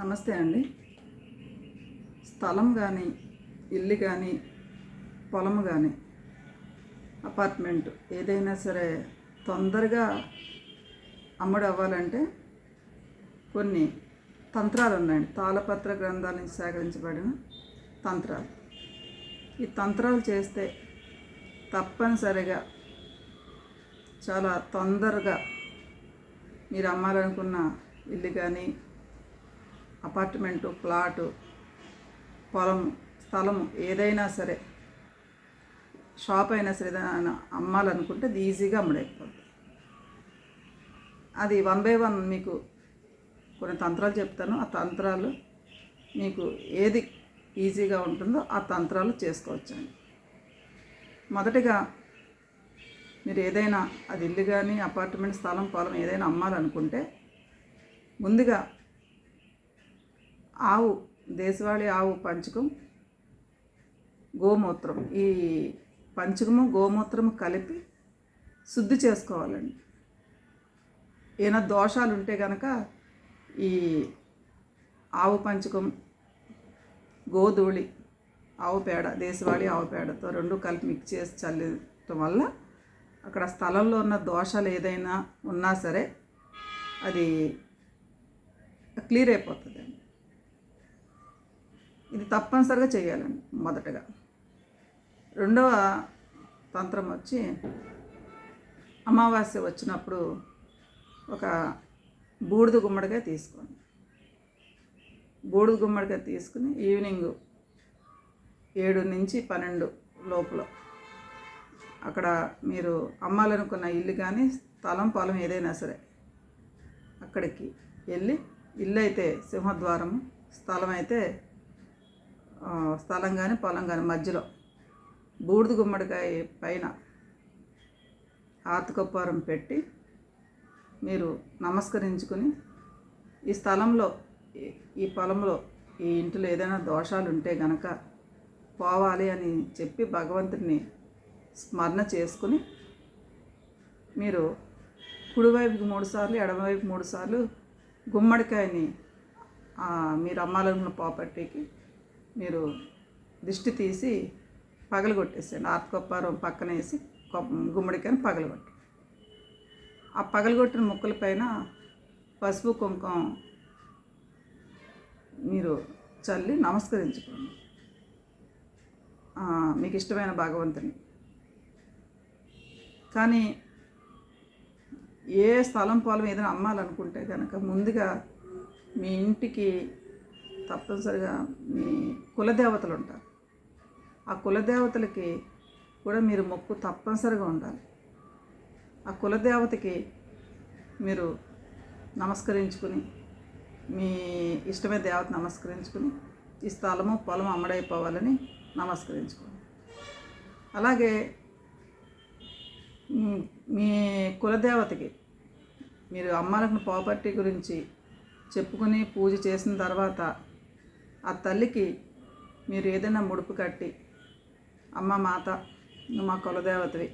నమస్తే అండి. స్థలం కానీ ఇల్లు కానీ పొలం కానీ అపార్ట్మెంట్ ఏదైనా సరే తొందరగా అమ్ముడు అవ్వాలంటే కొన్ని తంత్రాలు ఉన్నాయండి తాళపత్ర గ్రంథాల నుంచి సేకరించబడిన తంత్రాలు. ఈ తంత్రాలు చేస్తే తప్పనిసరిగా చాలా తొందరగా మీరు అమ్మాలనుకున్న ఇల్లు కానీ అపార్ట్మెంటు ప్లాటు పొలం స్థలము ఏదైనా సరే షాప్ అయినా సరే ఏదైనా అమ్మాలనుకుంటే అది ఈజీగా అమ్ముడైపోతుంది అది వన్ బై వన్ మీకు కొన్ని తంత్రాలు చెప్తాను. ఆ తంత్రాలు మీకు ఏది ఈజీగా ఉంటుందో ఆ తంత్రాలు చేసుకోవచ్చండి. మొదటిగా మీరు ఏదైనా అది ఇల్లు కానీ అపార్ట్మెంట్ స్థలం పొలం ఏదైనా అమ్మాలనుకుంటే ముందుగా ఆవు దేశవాళీ ఆవు పంచకం గోమూత్రం. ఈ పంచకము గోమూత్రము కలిపి శుద్ధి చేసుకోవాలండి. ఏమైనా దోషాలు ఉంటే కనుక ఈ ఆవు పంచకం గోధూళి ఆవు పేడ దేశవాళీ ఆవు పేడతో రెండు కలిపి మిక్స్ చేసి చల్లటం వల్ల అక్కడ స్థలంలో ఉన్న దోషాలు ఏదైనా ఉన్నా సరే అది క్లియర్ అయిపోతుంది ఇది తప్పనిసరిగా చేయాలండి మొదటగా. రెండవ తంత్రం వచ్చి అమావాస్య వచ్చినప్పుడు ఒక బూడిద గుమ్మడికాయ తీసుకోండి. బూడిద గుమ్మడికాయ తీసుకుని ఈవినింగ్ ఏడు నుంచి పన్నెండు లోపల అక్కడ మీరు అమ్మాలనుకున్న ఇల్లు కానీ స్థలం పొలం ఏదైనా సరే అక్కడికి వెళ్ళి ఇల్లు అయితే సింహద్వారము స్థలం అయితే స్థలం కానీ పొలం కానీ మధ్యలో. బూడిద గుమ్మడికాయ పైన ఆతకొప్పారం పెట్టి మీరు నమస్కరించుకుని ఈ స్థలంలో ఈ- పొలంలో ఈ ఇంటిలో ఏదైనా దోషాలు ఉంటే గనక పోవాలి అని చెప్పి భగవంతుడిని స్మరణ చేసుకుని మీరు కుడివైపుకి మూడు సార్లు ఎడమవైపు మూడు సార్లు గుమ్మడికాయని మీరు అమ్మాలనుకున్న ప్రాపర్టీకి మీరు దిష్టి తీసి పగలగొట్టేసేయండి. ఆర్తకొప్పారం పక్కన వేసి గుమ్మడికాయని పగలగొట్టి. ఆ పగలగొట్టిన ముక్కల పైన పసుపు కుంకుమ మీరు చల్లి నమస్కరించుకోండి. మీకు ఇష్టమైన భగవంతుని. కానీ ఏ స్థలం పొలం ఏదైనా అమ్మాలనుకుంటే కనుక ముందుగా మీ ఇంటికి తప్పనిసరిగా మీ కులదేవతలు ఉంటారు. ఆ కులదేవతలకి కూడా మీరు మొక్కు తప్పనిసరిగా ఉండాలి. ఆ కులదేవతకి మీరు నమస్కరించుకుని మీ ఇష్టమైన దేవత నమస్కరించుకుని ఈ స్థలము పొలం అమ్మడైపోవాలని నమస్కరించుకోండి. అలాగే మీ కులదేవతకి మీరు అమ్మాలకున్న ప్రాపర్టీ గురించి చెప్పుకుని పూజ చేసిన తర్వాత ఆ తల్లికి మీరు ఏదైనా ముడుపు కట్టి అమ్మ మాత నువ్వు మా కులదేవతవి.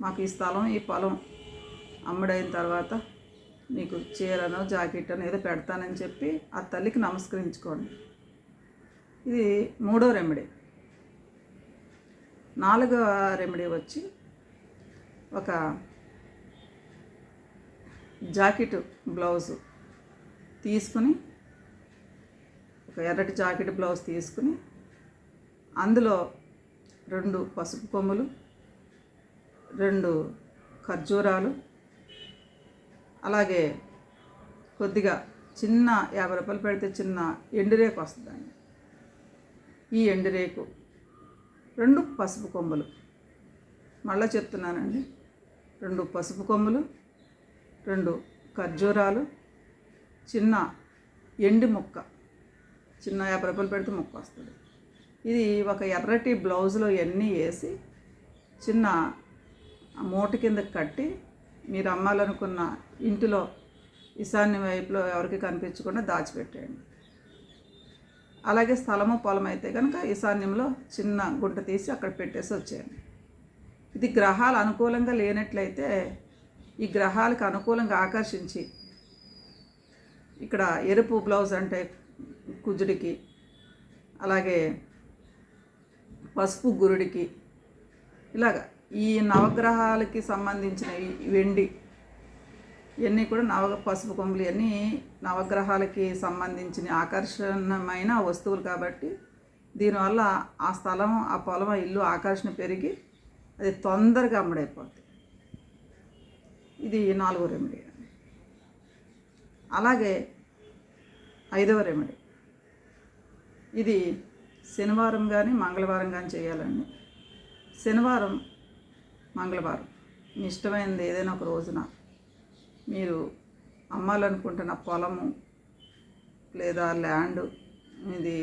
మాకు ఈ స్థలం ఈ పొలం అమ్ముడైన తర్వాత నీకు చీరనో జాకెట్ అనో ఏదో పెడతానని చెప్పి ఆ తల్లికి నమస్కరించుకోండి. ఇది మూడో రెమెడీ. నాలుగవ రెమెడీ వచ్చి ఒక జాకెట్ బ్లౌజు తీసుకుని ఒక ఎర్రటి జాకెట్ బ్లౌజ్ తీసుకుని అందులో రెండు పసుపు కొమ్ములు రెండు ఖర్జూరాలు అలాగే కొద్దిగా చిన్న యాభై రూపాయలు పెడితే చిన్న ఎండురేకు వస్తుందండి. ఈ ఎండురేకు రెండు పసుపు కొమ్ములు. మళ్ళీ చెప్తున్నానండి. రెండు పసుపు కొమ్ములు రెండు ఖర్జూరాలు చిన్న ఎండి ముక్క. చిన్న యాభై రూపాయలు పెడితే ముక్క వస్తుంది. ఇది ఒక ఎర్రటి బ్లౌజ్లో ఇవన్నీ వేసి చిన్న మూట కింద కట్టి మీరు అమ్మాలనుకున్న ఇంటిలో ఈశాన్య వైపులో ఎవరికి కనిపించకుండా దాచిపెట్టేయండి. అలాగే స్థలము పొలం అయితే కనుక ఈశాన్యంలో చిన్న గుంట తీసి అక్కడ పెట్టేసి వచ్చేయండి. ఇది గ్రహాలు అనుకూలంగా లేనట్లయితే ఈ గ్రహాలకు అనుకూలంగా ఆకర్షించి ఇక్కడ ఎరుపు బ్లౌజ్ అంటే కుజుడికి అలాగే పసుపు గురుడికి ఇలాగ ఈ నవగ్రహాలకి సంబంధించిన వెండి ఇవన్నీ కూడా నవ పసుపు కొమ్ములు ఇవన్నీ నవగ్రహాలకి సంబంధించిన ఆకర్షణమైన వస్తువులు కాబట్టి దీనివల్ల ఆ స్థలం ఆ పొలం ఆ ఇల్లు ఆకర్షణ పెరిగి అది తొందరగా అమ్ముడైపోతుంది ఇది నాలుగో రెమెడీ. అలాగే ఐదవ రెమెడీ. ఇది శనివారం కానీ మంగళవారం కానీ చేయాలండి. శనివారం మంగళవారం. మీ ఇష్టమైనది ఏదైనా ఒక రోజున మీరు అమ్మాలనుకుంటున్న పొలము లేదా ల్యాండ్ ఇది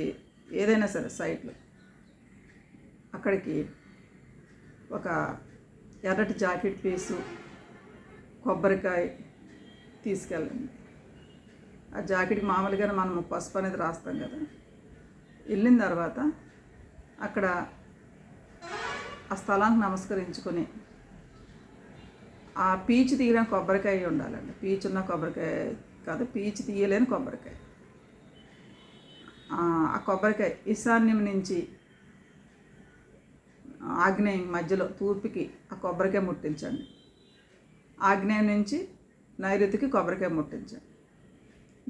ఏదైనా సరే సైట్లు అక్కడికి ఒక ఎర్రటి జాకెట్ పీసు కొబ్బరికాయ తీసుకెళ్ళండి. ఆ జాకెట్కి మామూలుగానే మనం పసుపు అనేది రాస్తాం కదా. వెళ్ళిన తర్వాత అక్కడ ఆ స్థలానికి నమస్కరించుకొని ఆ పీచు తీయడం కొబ్బరికాయ ఉండాలండి. పీచు ఉన్న కొబ్బరికాయ కాదు పీచు తీయలేని కొబ్బరికాయ. ఆ కొబ్బరికాయ ఈశాన్యం నుంచి ఆగ్నేయం మధ్యలో తూర్పుకి ఆ కొబ్బరికాయ ముట్టించండి. ఆగ్నేయం నుంచి నైరుతికి కొబ్బరికాయ ముట్టించండి.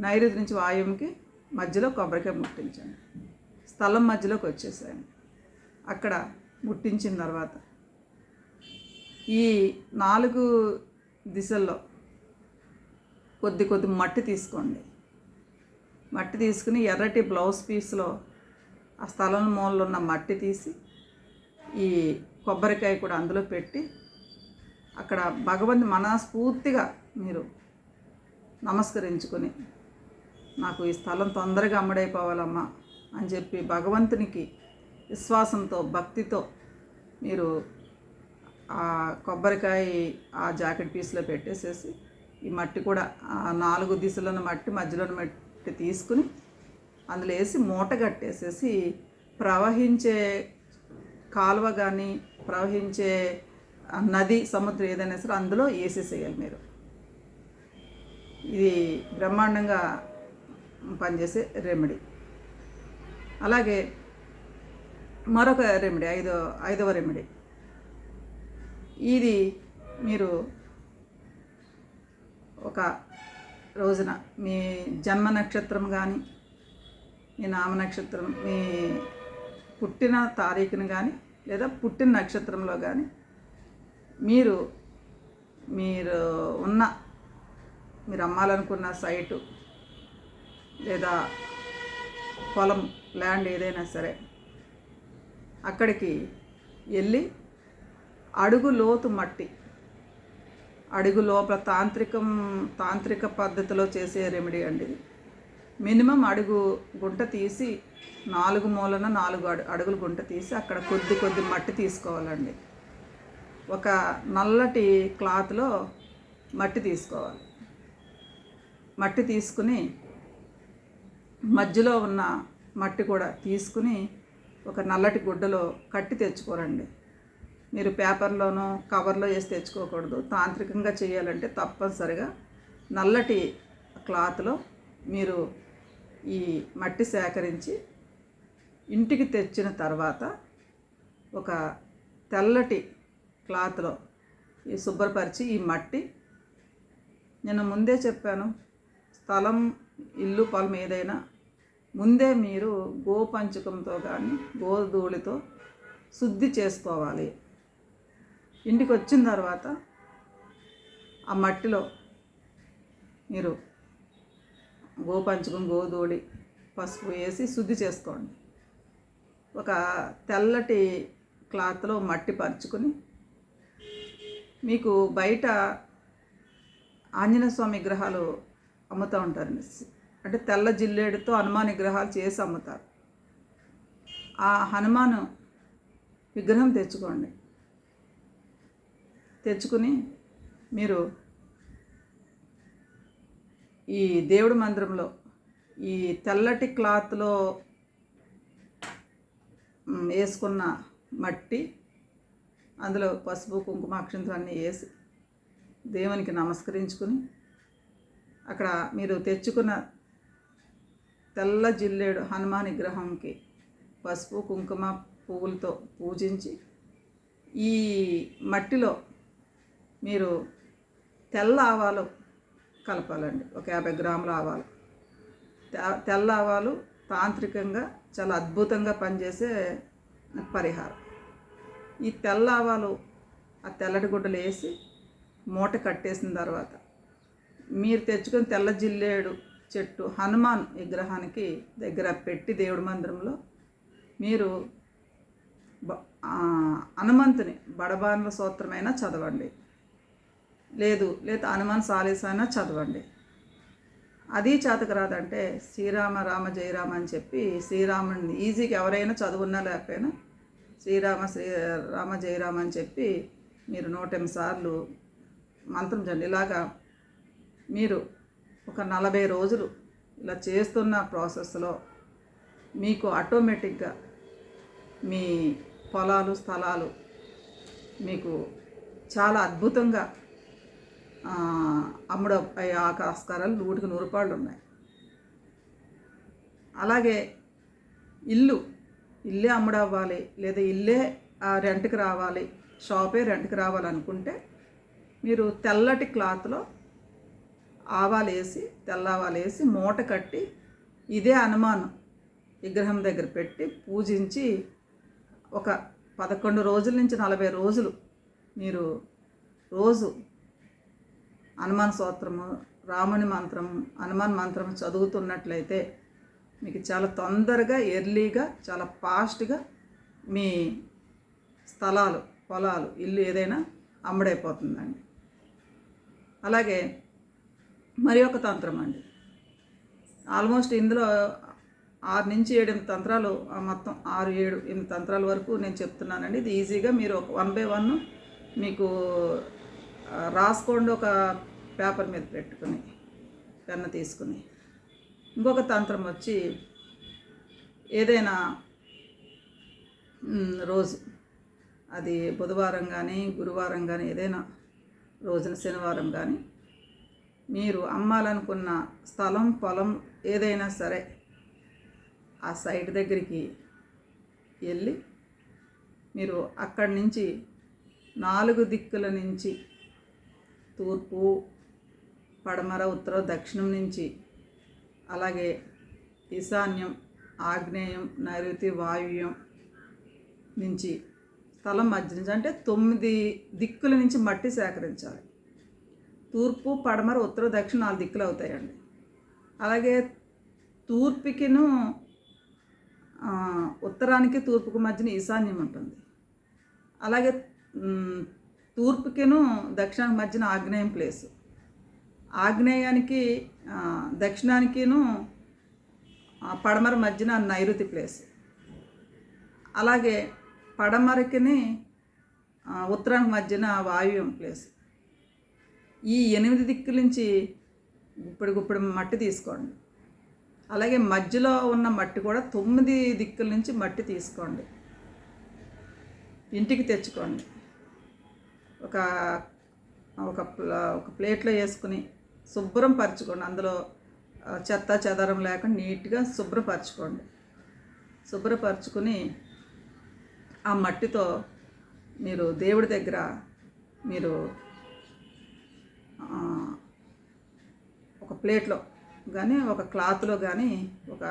నైరుతి నుంచి వాయువుకి మధ్యలో కొబ్బరికాయ ముట్టించండి. స్థలం మధ్యలోకి వచ్చేసాయండి. అక్కడ ముట్టించిన తర్వాత. ఈ నాలుగు దిశల్లో కొద్ది కొద్ది మట్టి తీసుకోండి. మట్టి తీసుకుని ఎర్రటి బ్లౌజ్ పీస్లో ఆ స్థలం మూలలో ఉన్న మట్టి తీసి ఈ కొబ్బరికాయ కూడా అందులో పెట్టి అక్కడ భగవంతు మనస్ఫూర్తిగా మీరు నమస్కరించుకొని నాకు ఈ స్థలం తొందరగా అమ్ముడైపోవాలమ్మా. అని చెప్పి భగవంతునికి విశ్వాసంతో భక్తితో మీరు ఆ కొబ్బరికాయ ఆ జాకెట్ పీస్లో పెట్టేసేసి ఈ మట్టి కూడా ఆ నాలుగు దిశలను మట్టి మధ్యలోని మట్టి తీసుకుని అందులో వేసి మూట కట్టేసేసి ప్రవహించే కాలువ కానీ ప్రవహించే నది సముద్రం ఏదైనా సరే అందులో వేసేసేయాలి మీరు. ఇది బ్రహ్మాండంగా పనిచేసే రెమెడీ అలాగే మరొక రెమెడీ ఐదో ఐదవ రెమెడీ. ఇది మీరు ఒక రోజున మీ జన్మ నక్షత్రం కానీ మీ నామ నక్షత్రం మీ పుట్టిన తారీఖును కానీ లేదా పుట్టిన నక్షత్రంలో కానీ మీరు మీరు ఉన్న మీరు అమ్మాలనుకున్న సైటు లేదా పొలం ల్యాండ్ ఏదైనా సరే అక్కడికి వెళ్ళి అడుగు లోతు మట్టి అడుగు లోపల తాంత్రికం తాంత్రిక పద్ధతిలో చేసే రెమెడీ అండి ఇది. మినిమం అడుగు గుంట తీసి నాలుగు మూలన నాలుగు అడు అడుగులు గుంట తీసి అక్కడ కొద్ది కొద్ది మట్టి తీసుకోవాలండి. ఒక నల్లటి క్లాత్లో మట్టి తీసుకోవాలి. మట్టి తీసుకుని మధ్యలో ఉన్న మట్టి కూడా తీసుకుని ఒక నల్లటి గుడ్డలో కట్టి తెచ్చుకోరండి మీరు పేపర్లోనో కవర్లో వేసి తెచ్చుకోకూడదు. తాంత్రికంగా చేయాలంటే తప్పనిసరిగా నల్లటి క్లాత్లో మీరు ఈ మట్టి సేకరించి ఇంటికి తెచ్చిన తర్వాత ఒక తెల్లటి క్లాత్లో ఈ శుభ్రపరిచి ఈ మట్టి నేను ముందే చెప్పాను. స్థలం ఇల్లు పొలం ఏదైనా ముందే మీరు గోపంచకంతో కానీ గోధూళితో శుద్ధి చేసుకోవాలి. ఇంటికి వచ్చిన తర్వాత ఆ మట్టిలో మీరు గోపంచకం గోధూళి పసుపు వేసి శుద్ధి చేసుకోండి. ఒక తెల్లటి క్లాత్లో మట్టి పరుచుకొని మీకు బయట ఆంజనేయ స్వామి విగ్రహాలు అమ్ముతూ ఉంటారండి అంటే తెల్ల జిల్లేడుతో హనుమాన్ విగ్రహాలు చేసి అమ్ముతారు. ఆ హనుమాను విగ్రహం తెచ్చుకోండి. తెచ్చుకుని మీరు ఈ దేవుడి మందిరంలో ఈ తెల్లటి క్లాత్లో వేసుకున్న మట్టి అందులో పసుపు కుంకుమ అక్షంతం అన్నీ వేసి దేవునికి నమస్కరించుకుని అక్కడ మీరు తెచ్చుకున్న తెల్ల జిల్లేడు హనుమాన్ విగ్రహంకి పసుపు కుంకుమ పువ్వులతో పూజించి ఈ మట్టిలో మీరు తెల్ల ఆవాలు కలపాలండి. ఒక యాభై గ్రాముల ఆవాలు. తెల్ల ఆవాలు తాంత్రికంగా చాలా అద్భుతంగా పనిచేసే పరిహారం. ఈ తెల్ల ఆవాలు ఆ తెల్లటి గుడ్డలు వేసి మూట కట్టేసిన తర్వాత మీరు తెచ్చుకొని తెల్ల జిల్లేడు చెట్టు హనుమాన్ విగ్రహానికి దగ్గర పెట్టి దేవుడి మందిరంలో మీరు బ- హనుమంతుని బడబానుల సూత్రమైనా చదవండి. లేదు లేదా హనుమాన్ సాలీస్ అయినా చదవండి. అది చేతకు రాదంటే శ్రీరామ రామ జయరామ అని చెప్పి శ్రీరాముని ఈజీగా ఎవరైనా చదువున్నా లేకపోయినా శ్రీరామ శ్రీ రామ జయరామ అని చెప్పి మీరు నూట ఎనిమిది సార్లు మంత్రం చండి ఇలాగా మీరు ఒక నలభై రోజులు ఇలా చేస్తున్న ప్రాసెస్లో మీకు ఆటోమేటిక్గా మీ పొలాలు స్థలాలు మీకు చాలా అద్భుతంగా అమ్ముడు అయ్యే ఆస్కారాలు నూటికి నూరు రూపాయలు ఉన్నాయి. అలాగే ఇల్లు ఇల్లే అమ్ముడవ్వాలి లేదా ఇల్లే ఆ, రెంట్కి రావాలి షాపే రెంట్కి రావాలనుకుంటే మీరు తెల్లటి క్లాత్లో ఆవాలు వేసి తెల్ల ఆవాలు వేసి మూట కట్టి ఇదే అనుమానం విగ్రహం దగ్గర పెట్టి పూజించి ఒక పదకొండు రోజుల నుంచి నలభై రోజులు మీరు రోజు హనుమాన్ స్తోత్రము రాముని మంత్రం హనుమాన్ మంత్రం చదువుతున్నట్లయితే మీకు చాలా తొందరగా ఎర్లీగా చాలా ఫాస్ట్గా మీ స్థలాలు పొలాలు ఇల్లు ఏదైనా అమ్ముడైపోతుందండి. అలాగే మరి ఒక తంత్రం అండి. ఆల్మోస్ట్ ఇందులో ఆరు నుంచి ఏడు ఎనిమిది తంత్రాలు మొత్తం ఆరు ఏడు ఎనిమిది తంత్రాల వరకు నేను చెప్తున్నానండి. ఇది ఈజీగా మీరు ఒక వన్ బై వన్ మీకు రాసుకోండి ఒక పేపర్ మీద పెట్టుకుని పెన్ను తీసుకుని. ఇంకొక తంత్రం వచ్చి ఏదైనా రోజు అది బుధవారం కానీ గురువారం కానీ ఏదైనా రోజున శనివారం కానీ మీరు అమ్మాలనుకున్న స్థలం పొలం ఏదైనా సరే ఆ సైట్ దగ్గరికి వెళ్ళి మీరు అక్కడి నుంచి నాలుగు దిక్కుల నుంచి తూర్పు పడమర ఉత్తర దక్షిణం నుంచి అలాగే ఈశాన్యం ఆగ్నేయం నైరుతి వాయువ్యం నుంచి స్థలం మధ్య నుంచి అంటే తొమ్మిది దిక్కుల నుంచి మట్టి సేకరించాలి. తూర్పు పడమర ఉత్తర దక్షిణ నాలుగు దిక్కులు అవుతాయండి. అలాగే తూర్పుకిను ఉత్తరానికి తూర్పుకు మధ్యన ఈశాన్యం ఉంటుంది. అలాగే తూర్పుకిను దక్షిణానికి మధ్యన ఆగ్నేయం ప్లేసు. ఆగ్నేయానికి దక్షిణానికిను పడమర మధ్యన నైరుతి ప్లేస్. అలాగే పడమరకిని ఉత్తరానికి మధ్యన వాయువ్యం ప్లేస్. ఈ ఎనిమిది దిక్కుల నుంచి గుప్పిడి గుప్పిడి మట్టి తీసుకోండి. అలాగే మధ్యలో ఉన్న మట్టి కూడా తొమ్మిది దిక్కుల నుంచి మట్టి తీసుకోండి. ఇంటికి తెచ్చుకోండి. ఒక ఒక ఒక ప్లేట్లో వేసుకుని శుభ్రం పరచుకోండి. అందులో చెత్త చెదారం లేకుండా నీట్గా శుభ్రపరచుకోండి శుభ్రపరచుకుని ఆ మట్టితో మీరు దేవుడి దగ్గర మీరు ఆ, ఒక ప్లేట్లో కానీ ఒక క్లాత్లో కానీ ఒక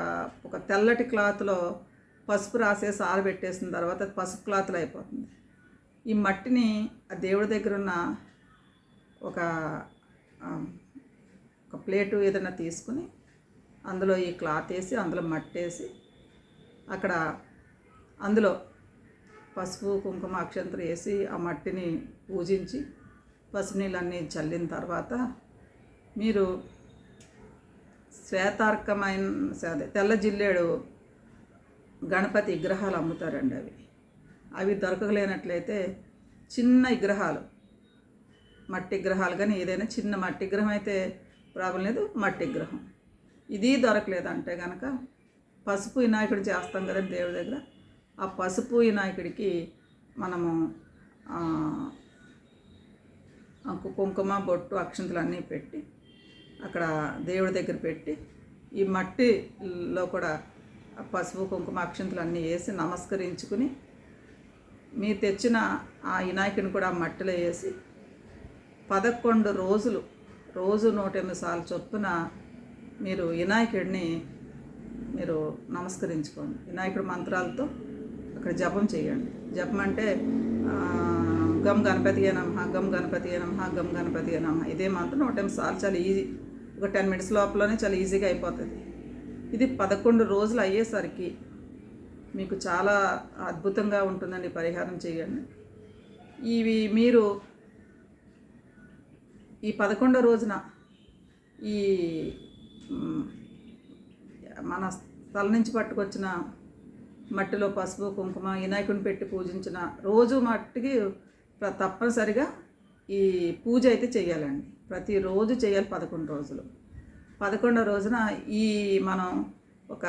ఒక తెల్లటి క్లాత్లో పసుపు రాసేసి ఆరబెట్టేసిన తర్వాత పసుపు క్లాత్లో అయిపోతుంది. ఈ మట్టిని ఆ దేవుడి దగ్గర ఉన్న ఒక ఒక ప్లేటు ఏదైనా తీసుకుని అందులో ఈ క్లాత్ వేసి అందులో మట్టి వేసి అక్కడ అందులో పసుపు కుంకుమ అక్షంతలు వేసి ఆ మట్టిని పూజించి పసుపు నీళ్ళన్నీ చల్లిన తర్వాత మీరు శ్వేతార్కమైన అదే తెల్ల జిల్లేడు గణపతి విగ్రహాలు అమ్ముతారండి అవి. అవి దొరకలేనట్లయితే చిన్న విగ్రహాలు మట్టి విగ్రహాలు కానీ ఏదైనా చిన్న మట్టి విగ్రహం అయితే ప్రాబ్లం లేదు మట్టి విగ్రహం. ఇది దొరకలేదంటే కనుక పసుపు వినాయకుడు చేస్తాం కదా దేవుడి దగ్గర ఆ పసుపు వినాయకుడికి మనము కుంకుమ బొట్టు అక్షంతలు అన్నీ పెట్టి అక్కడ దేవుడి దగ్గర పెట్టి ఈ మట్టిలో కూడా పసుపు కుంకుమ అక్షంతలు అన్నీ వేసి నమస్కరించుకుని మీరు తెచ్చిన ఆ వినాయకుని కూడా ఆ మట్టిలో వేసి పదకొండు రోజులు రోజు నూట ఎనిమిది సార్లు చొప్పున మీరు వినాయకుడిని మీరు నమస్కరించుకోండి. వినాయకుడి మంత్రాలతో అక్కడ జపం చేయండి. జపం అంటే గమ్ గణపతి నమ గమ్ గణపతి నమ గమ్ గణపతి నమ. ఇదే మంత్రం నూట ఎనిమిది సార్లు చాలా ఈజీ. ఒక టెన్ మినిట్స్ లోపలనే చాలా ఈజీగా అయిపోతుంది. ఇది పదకొండు రోజులు అయ్యేసరికి మీకు చాలా అద్భుతంగా ఉంటుందండి పరిహారం చేయండి. ఇవి మీరు ఈ పదకొండో రోజున ఈ మన తల నుంచి పట్టుకొచ్చిన మట్టిలో పసుపు కుంకుమ వినాయకుని పెట్టి పూజించిన రోజు మట్టికి తప్పనిసరిగా ఈ పూజ అయితే చేయాలండి. ప్రతిరోజు చేయాలి పదకొండు రోజులు. పదకొండో రోజున ఈ మనం ఒక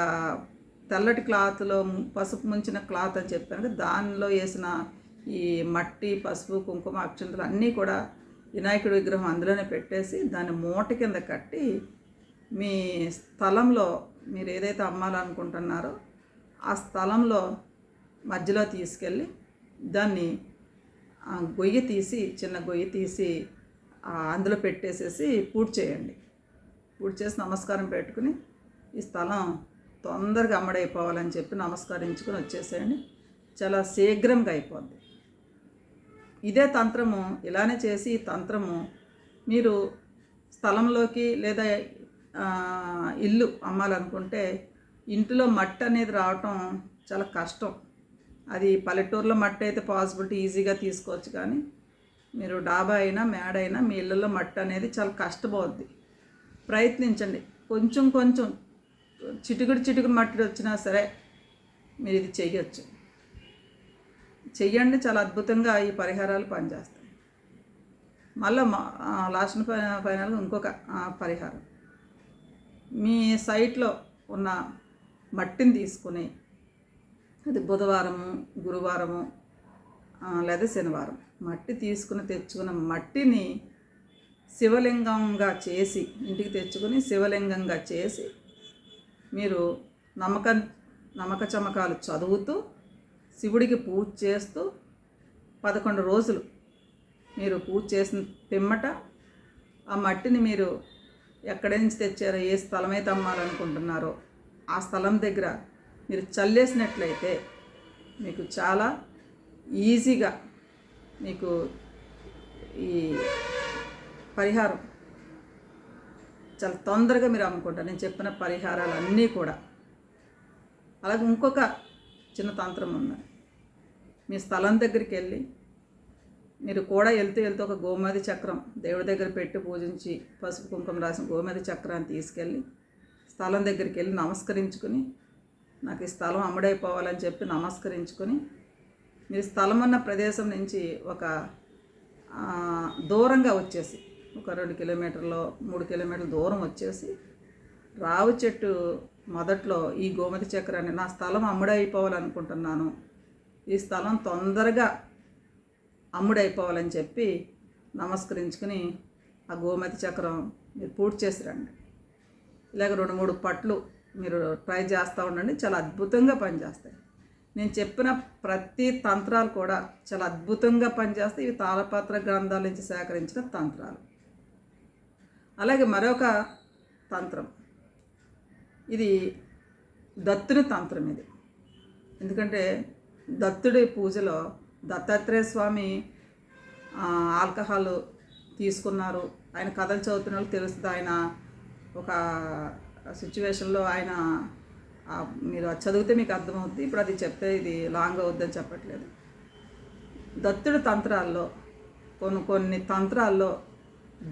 తెల్లటి క్లాత్లో పసుపు ముంచిన క్లాత్ అని చెప్పాను కదా, దానిలో వేసిన ఈ మట్టి పసుపు కుంకుమ అక్షంతలు అన్నీ కూడా వినాయకుడి విగ్రహం అందులోనే పెట్టేసి దాన్ని మూట కింద కట్టి మీ స్థలంలో మీరు ఏదైతే అమ్మాలనుకుంటున్నారో ఆ స్థలంలో మధ్యలో తీసుకెళ్ళి దాన్ని గొయ్యి తీసి చిన్న గొయ్యి తీసి అందులో పెట్టేసేసి పూర్తి చేయండి. పూర్తి చేసి నమస్కారం పెట్టుకుని ఈ స్థలం తొందరగా అమ్మడైపోవాలని చెప్పి నమస్కరించుకుని వచ్చేసేయండి. చాలా శీఘ్రంగా అయిపోద్ది. ఇదే తంత్రము ఇలానే చేసి ఈ తంత్రము మీరు స్థలంలోకి లేదా ఇల్లు అమ్మాలనుకుంటే ఇంటిలో మట్టి అనేది రావటం చాలా కష్టం. అది పల్లెటూరులో మట్టి అయితే పాసిబిలిటీ ఈజీగా తీసుకోవచ్చు కానీ మీరు డాబా అయినా మేడ అయినా మీ ఇళ్ళల్లో మట్టి అనేది చాలా కష్టపోద్ది ప్రయత్నించండి. కొంచెం కొంచెం చిటుకుడు చిటుకుడు మట్టి వచ్చినా సరే మీరు ఇది చెయ్యొచ్చు. చెయ్యండి. చాలా అద్భుతంగా ఈ పరిహారాలు పనిచేస్తాయి. మళ్ళీ లాస్ట్ ఫైనల్ ఇంకొక పరిహారం. మీ సైట్లో ఉన్న మట్టిని తీసుకుని అది బుధవారము గురువారము లేదా శనివారం మట్టి తీసుకుని తెచ్చుకున్న మట్టిని శివలింగంగా చేసి ఇంటికి తెచ్చుకుని శివలింగంగా చేసి మీరు నమ్మక నమ్మక చమకాలు చదువుతూ శివుడికి పూజ చేస్తూ పదకొండు రోజులు మీరు పూజ చేసిన పిమ్మట ఆ మట్టిని మీరు ఎక్కడి నుంచి తెచ్చారో ఏ స్థలం అయితే అమ్మాలనుకుంటున్నారో ఆ స్థలం దగ్గర మీరు చల్లేసినట్లయితే మీకు చాలా ఈజీగా మీకు ఈ పరిహారం చాలా తొందరగా మీరు అమ్ముకుంటారు. నేను చెప్పిన పరిహారాలు అన్నీ కూడా. అలాగే ఇంకొక చిన్న తంత్రం ఉంది. మీ స్థలం దగ్గరికి వెళ్ళి మీరు కూడా వెళ్తూ వెళ్తూ ఒక గోమతి చక్రం దేవుడి దగ్గర పెట్టి పూజించి పసుపు కుంకుమ రాసిన గోమతి చక్రాన్ని తీసుకెళ్ళి స్థలం దగ్గరికి వెళ్ళి నమస్కరించుకుని నాకు ఈ స్థలం అమ్ముడైపోవాలని చెప్పి నమస్కరించుకొని మీరు స్థలం ఉన్న ప్రదేశం నుంచి ఒక దూరంగా వచ్చేసి ఒక రెండు కిలోమీటర్లో మూడు కిలోమీటర్ల దూరం వచ్చేసి రావి చెట్టు మొదట్లో ఈ గోమతి చక్రాన్ని నా స్థలం అమ్ముడైపోవాలనుకుంటున్నాను. ఈ స్థలం తొందరగా అమ్ముడైపోవాలని చెప్పి నమస్కరించుకుని ఆ గోమతి చక్రం మీరు పూర్తి చేసి రండి. ఇలాగ రెండు మూడు పట్లు మీరు ట్రై చేస్తూ ఉండండి. చాలా అద్భుతంగా పనిచేస్తాయి. నేను చెప్పిన ప్రతి తంత్రాలు కూడా చాలా అద్భుతంగా పనిచేస్తాయి. ఇవి తాళపత్ర గ్రంథాల నుంచి సేకరించిన తంత్రాలు. అలాగే మరొక తంత్రం. ఇది దత్తుని తంత్రం ఇది. ఎందుకంటే దత్తుడి పూజలో దత్తాత్రేయ స్వామి ఆల్కహాల్ తీసుకున్నారు. ఆయన కథలు చదువుతున్న వాళ్ళు తెలుస్తుంది. ఆయన ఒక సిచ్యువేషన్లో ఆయన మీరు చదివితే మీకు అర్థమవుతుంది ఇప్పుడు అది చెప్తే ఇది లాంగ్ అవుద్దని చెప్పట్లేదు. దత్తుడు తంత్రాల్లో కొన్ని కొన్ని తంత్రాల్లో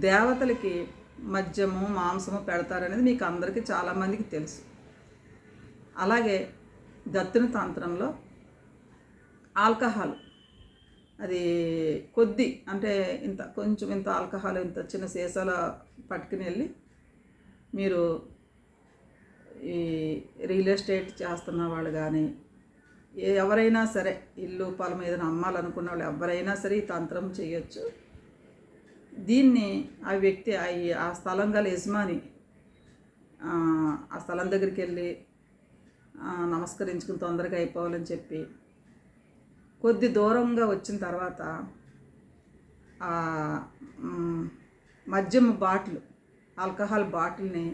దేవతలకి మద్యము మాంసము పెడతారనేది మీకు అందరికీ చాలామందికి తెలుసు. అలాగే దత్తుని తంత్రంలో ఆల్కహాల్. అది కొద్ది అంటే ఇంత కొంచెం ఇంత ఆల్కహాల్ ఇంత చిన్న సీసాల పట్టుకుని వెళ్ళి మీరు ఈ రియల్ ఎస్టేట్ చేస్తున్న వాళ్ళు కానీ ఎవరైనా సరే ఇల్లు పొలం ఏదైనా అమ్మాలనుకున్న వాళ్ళు ఎవరైనా సరే ఈ తంత్రం చేయొచ్చు. దీన్ని ఆ వ్యక్తి ఆ స్థలం గల యజమాని ఆ, స్థలం దగ్గరికి వెళ్ళి నమస్కరించుకుని తొందరగా అయిపోవాలని చెప్పి కొద్ది దూరంగా వచ్చిన తర్వాత ఆ, మద్యం బాటిల్ ఆల్కహాల్ బాటిల్ని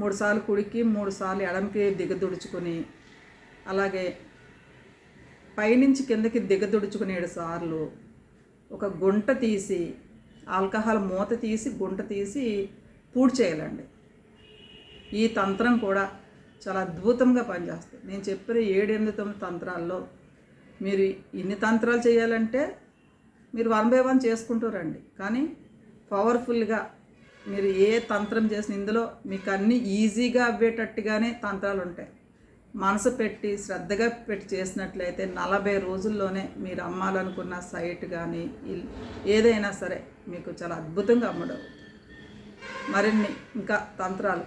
మూడుసార్లు కుడికి మూడుసార్లు ఎడమకి దిగదుడుచుకొని అలాగే పైనుంచి కిందకి దిగదుడుచుకుని ఏడు సార్లు ఒక గుంట తీసి ఆల్కహాల్ మూత తీసి గుంట తీసి పూడ్ చేయాలండి. ఈ తంత్రం కూడా చాలా అద్భుతంగా పనిచేస్తుంది. నేను చెప్పిన ఏడు ఎనిమిది తొమ్మిది తంత్రాల్లో మీరు ఇన్ని తంత్రాలు చేయాలంటే మీరు వన్ బై వన్ చేసుకుంటూ రండి. కానీ పవర్ఫుల్గా మీరు ఏ తంత్రం చేసిన ఇందులో మీకు అన్నీ ఈజీగా అవ్వేటట్టుగానే తంత్రాలు ఉంటాయి. మనసు పెట్టి శ్రద్ధగా పెట్టి చేసినట్లయితే నలభై రోజుల్లోనే మీరు అమ్మాలనుకున్న సైట్ కానీ ఏదైనా సరే మీకు చాలా అద్భుతంగా అమ్మడం. మరిన్ని ఇంకా తంత్రాలు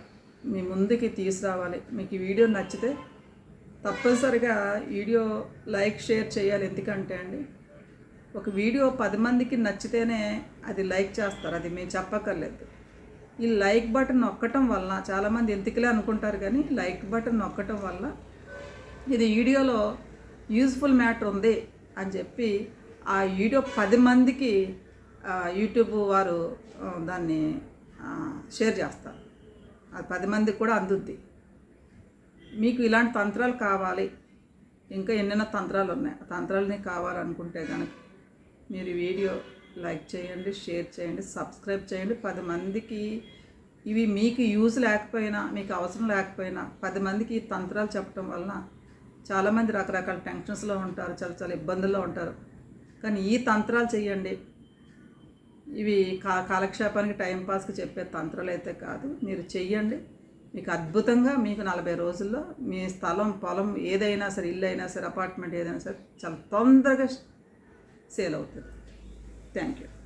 మీ ముందుకి తీసుకురావాలి. మీకు ఈ వీడియో నచ్చితే తప్పనిసరిగా వీడియో లైక్ షేర్ చేయాలి. ఎందుకంటే అండి ఒక వీడియో పది మందికి నచ్చితేనే అది లైక్ చేస్తారు. అది మేము చెప్పక్కర్లేదు. ఈ లైక్ బటన్ నొక్కటం వలన చాలామంది ఎందుకులే అనుకుంటారు కానీ లైక్ బటన్ నొక్కటం వల్ల ఇది వీడియోలో యూజ్ఫుల్ మ్యాటర్ ఉంది అని చెప్పి ఆ వీడియో పది మందికి యూట్యూబ్ వారు దాన్ని షేర్ చేస్తారు. అది పది మందికి కూడా అందుద్ది. మీకు ఇలాంటి తంత్రాలు కావాలి. ఇంకా ఎన్నెన్నో తంత్రాలు ఉన్నాయి. ఆ తంత్రాలని కావాలనుకుంటే కనుక మీరు వీడియో లైక్ చేయండి షేర్ చేయండి సబ్స్క్రైబ్ చేయండి. పది మందికి ఇవి మీకు యూజ్ లేకపోయినా మీకు అవసరం లేకపోయినా పది మందికి ఈ తంత్రాలు చెప్పడం వలన చాలామంది రకరకాల టెన్షన్స్లో ఉంటారు చాలా చాలా ఇబ్బందుల్లో ఉంటారు. కానీ ఈ తంత్రాలు చేయండి. ఇవి కా కాలక్షేపానికి టైంపాస్కి చెప్పే తంత్రాలు అయితే కాదు. మీరు చెయ్యండి. మీకు అద్భుతంగా మీకు నలభై రోజుల్లో మీ స్థలం పొలం ఏదైనా సరే ఇల్లు అయినా సరే అపార్ట్మెంట్ ఏదైనా సరే చాలా తొందరగా సేల్ అవుతుంది. Thank you.